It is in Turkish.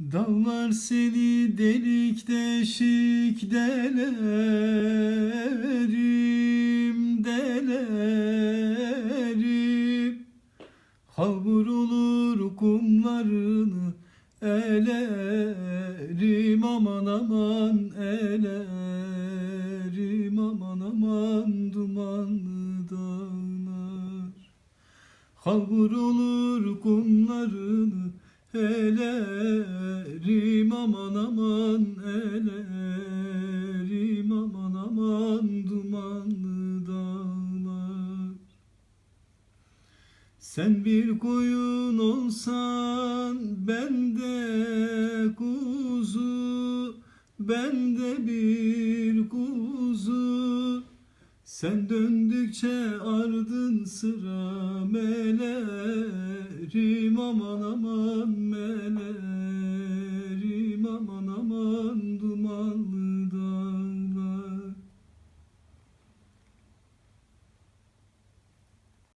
Dağlar seni delik deşik delerim, delerim. Kavrulur kumlarını elerim aman aman elerim aman aman dumanlı dağlar. Kavrulur kumlarını elerim aman aman elerim aman aman dumanlı dağlar. Sen bir koyun olsan ben de kuzu ben de bir kuzu sen döndükçe ardın sıra melerim aman aman melerim